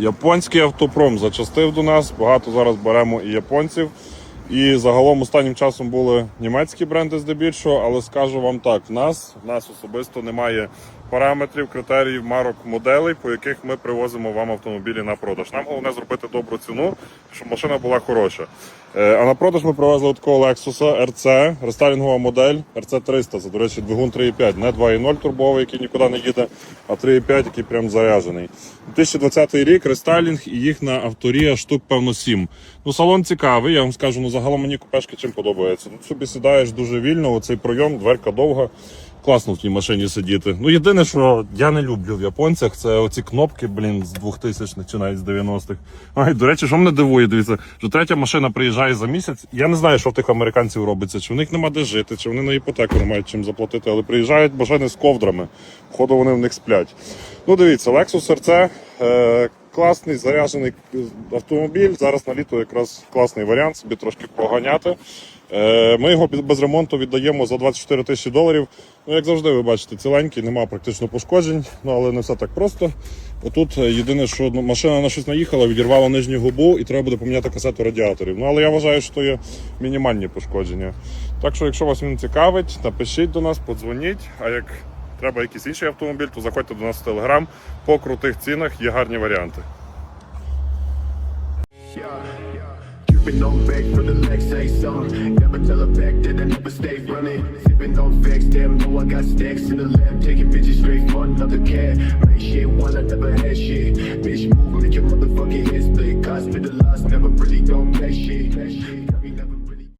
Японський автопром зачастив до нас. Багато зараз беремо і японців. І загалом останнім часом були німецькі бренди здебільшого, але скажу вам так: в нас, в нас особисто немає параметрів, критеріїв, марок, моделей, по яких ми привозимо вам автомобілі на продаж. Нам головне зробити добру ціну, щоб машина була хороша. Е, А на продаж ми привезли такого Lexus RC, рестайлінгова модель RC 300. Це, до речі, двигун 3.5, не 2.0 турбовий, який нікуди не їде, а 3.5, який прям заряджений. 2020 рік рестайлінг і їх на авторія штук, певно, 7. Ну, салон цікавий, я вам скажу, ну загалом мені купешки чим подобається. Тут собі сідаєш дуже вільно, оцей пройом, дверка довга. Класно в тій машині сидіти. Ну, єдине, що я не люблю в японцях, це оці кнопки, блін, з 2000-х чи навіть з 90-х. Ай, до речі, що мене дивує, дивіться, що третя машина приїжджає за місяць. Я не знаю, що в тих американців робиться, чи в них нема де жити, чи вони на іпотеку не мають чим заплатити, але приїжджають машини з ковдрами. Походу вони в них сплять. Ну, дивіться, Lexus RC, е, класний заряджений автомобіль. Зараз на літо якраз класний варіант, собі трошки поганяти. Е, Ми його без- ремонту віддаємо за 24 тисячі доларів. Ну, як завжди, ви бачите, ціленький, нема практично пошкоджень, ну але не все так просто. Отут е, єдине, що машина на щось наїхала, відірвала нижню губу і треба буде поміняти касету радіаторів. Ну але я вважаю, що є мінімальні пошкодження. Так що, якщо вас він цікавить, напишіть до нас, подзвоніть. А як треба якийсь інший автомобіль, то заходьте до нас в телеграм. По крутих цінах є гарні варіанти. Dripping on back for the Lex say something. Never tell her back that I never stay running. Sipping on facts, damn, know I got stacks in the lab. Taking bitches straight for another cat. Make shit one, I never had shit. Bitch, move, make your motherfucking head